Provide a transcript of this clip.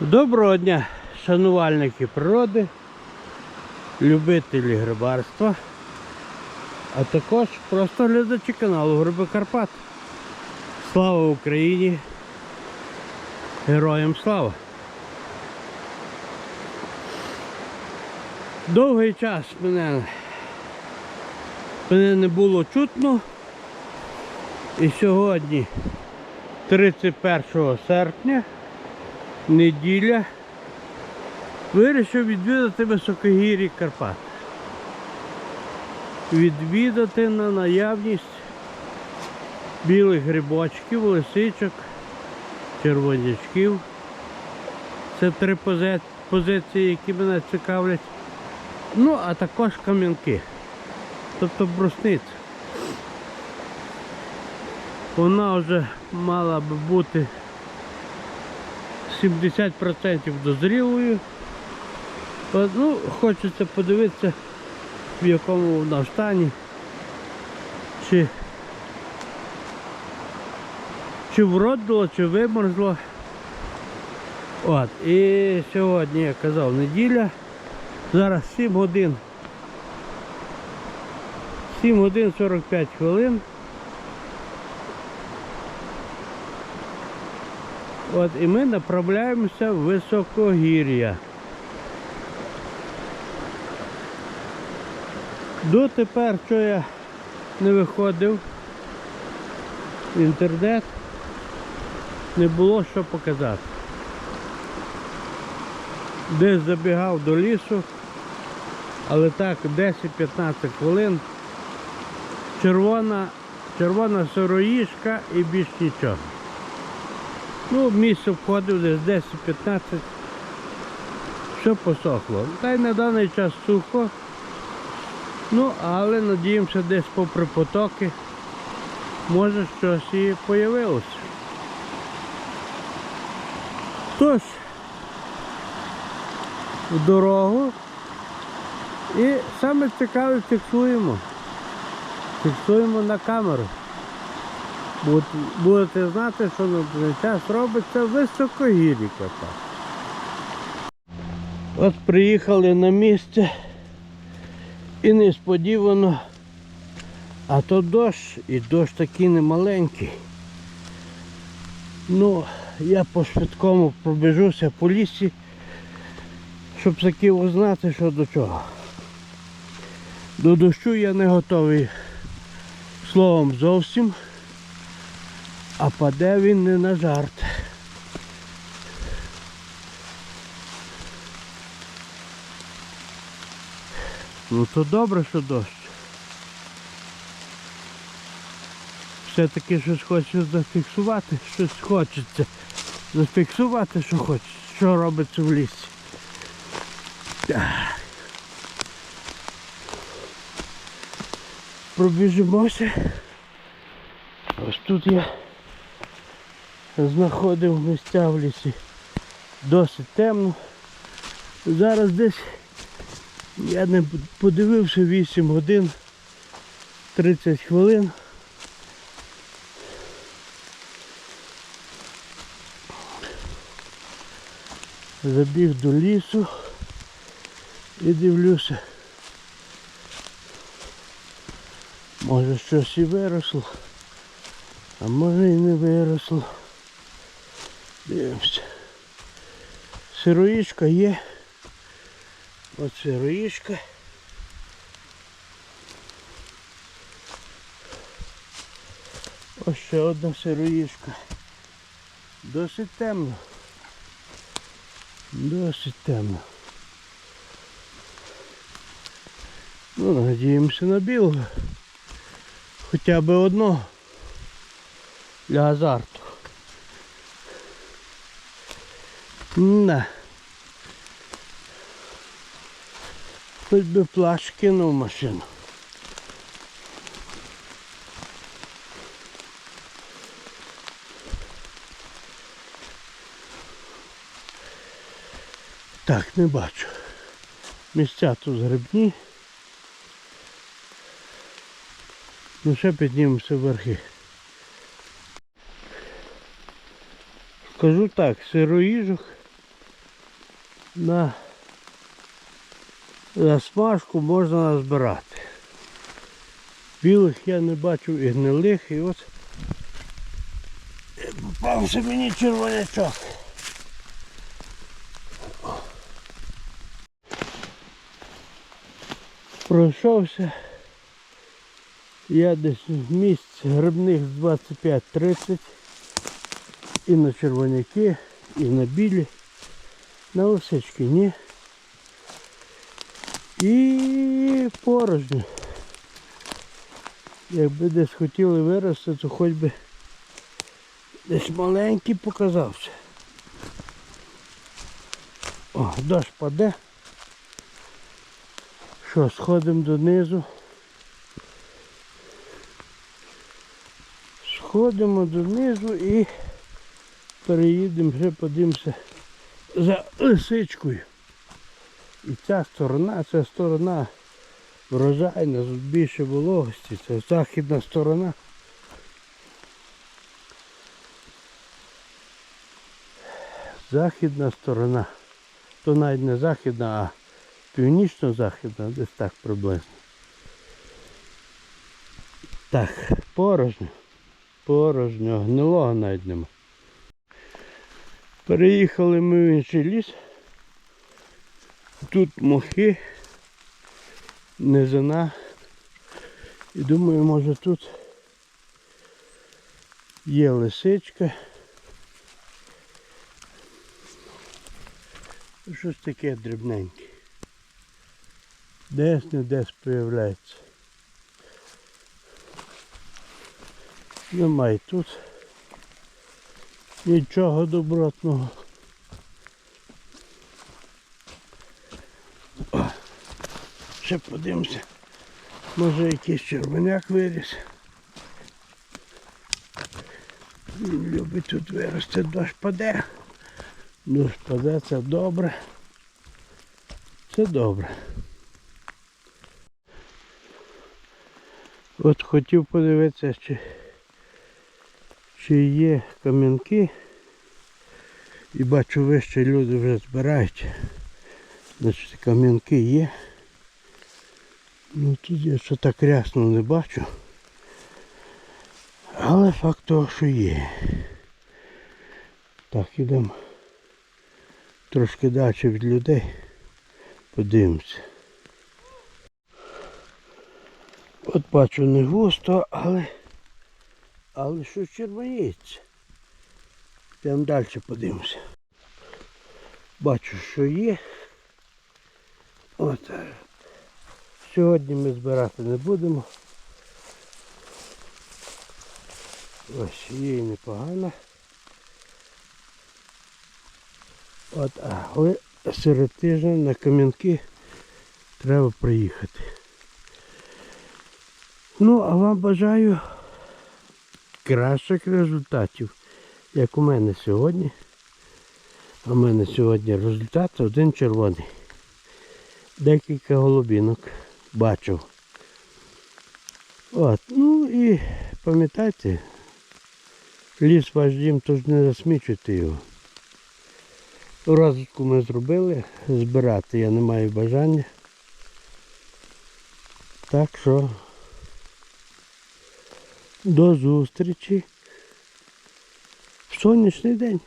Доброго дня, шанувальники природи, любителі грибарства, а також просто глядачі каналу Гриби Карпат. Слава Україні! Героям слава! Довгий час мене, мене не було чутно. І сьогодні, 31 серпня, неділя, вирішив відвідати високогір'ї Карпат. Відвідати на наявність білих грибочків, лисичок, червонячків. Це три позиції, які мене цікавлять. Ну, а також кам'янки, тобто брусниця. Вона вже мала би бути 70% дозрілою. Ну, хочеться подивитися, в якому вона стані. Чи, чи вродило, чи вимерзло. От, і сьогодні, я казав, неділя. Зараз 7 годин. 7 годин 45 хвилин. От, і ми направляємося в високогір'я. Дотепер, що я не виходив в інтернет, не було що показати. Десь забігав до лісу, але так 10-15 хвилин. Червона, червона сироїжка і більш нічого. Ну, місце входив десь 10-15. Все посохло. Та й на даний час сухо. Ну, але надіємося десь попри потоки. Може щось і появилося. Тож, в дорогу. І саме цікаве фіксуємо. Фіксуємо на камеру. Будете, знати, що на час робиться високогір'я кота. От приїхали на місце і несподівано, а то дощ, і дощ такий немаленький. Ну, я по швидкому пробіжуся по лісі, щоб таки узнати, що до чого. До дощу я не готовий словом зовсім. А паде він не на жарт. Ну то добре, що дощ. Все-таки щось хочу зафіксувати, щось хочеться. Зафіксувати, що хочеться, що робиться в лісі. Так. Пробіжимося. Ось тут я знаходив місця в лісі досить темно. Зараз десь я не подивився 8 годин 30 хвилин. Забіг до лісу і дивлюся. Може щось і виросло. А може і не виросло. Дивимося. Сироїшка є. От сироїшка. Ось ще одна сироїшка. Досить темно. Досить темно. Ну, надіємося на білого. Хоча б одного для азарту. На. Хоч би плащ кинув машину. Так, не бачу. Місця тут грибні. Ну ще піднімемося вверхи. Скажу так, сироїжок на засмажку можна назбирати. Білих я не бачив і гнилих, і от попався мені червонячок. Пройшовся. Я десь місць грибних з 25-30 і на червоняки, і на білі, на лисички ні. І порожньо. Якби десь хотіли вирости, то хоч би десь маленький показався. О, дощ паде. Що, сходимо донизу. Сходимо донизу і переїдемо, вже подивимося за лисичкою. І ця сторона, ця сторона врожайна, тут більше вологості, це західна сторона. Західна сторона. То навіть не західна, а північно-західна, десь так приблизно. Так, порожньо. Порожньо, гнилого навіть нема. Переїхали ми в інший ліс. Тут мохи, низина. І думаю, може тут є лисичка. Щось таке дрібненьке. Десь не десь появляється. Немає тут нічого добротного. О, ще подивимося. Може якийсь червоняк виріс. Він любить тут вирости, дощ паде. Дощ паде, це добре. Це добре. От хотів подивитися, чи, чи є кам'янки. І бачу вище люди вже збирають. Значить кам'янки є. Ну тут я що так рясно не бачу. Але факт того, що є. Так, ідемо трошки далі від людей. Подивимося. От бачу не густо, але але що червоніється. Йдемо далі подивимося. Бачу, що є. От. Сьогодні ми збирати не будемо. Ось є непогано. От, але серед тижня на кам'янки треба приїхати. Ну, а вам бажаю кращих результатів, як у мене сьогодні. А в мене сьогодні результат один червоний. Декілька голубінок бачив. От, ну і пам'ятайте, ліс ваш дім, тож не засмічуйте його. Розвитку ми зробили, збирати я не маю бажання. Так що до зустрічі в сонячний день.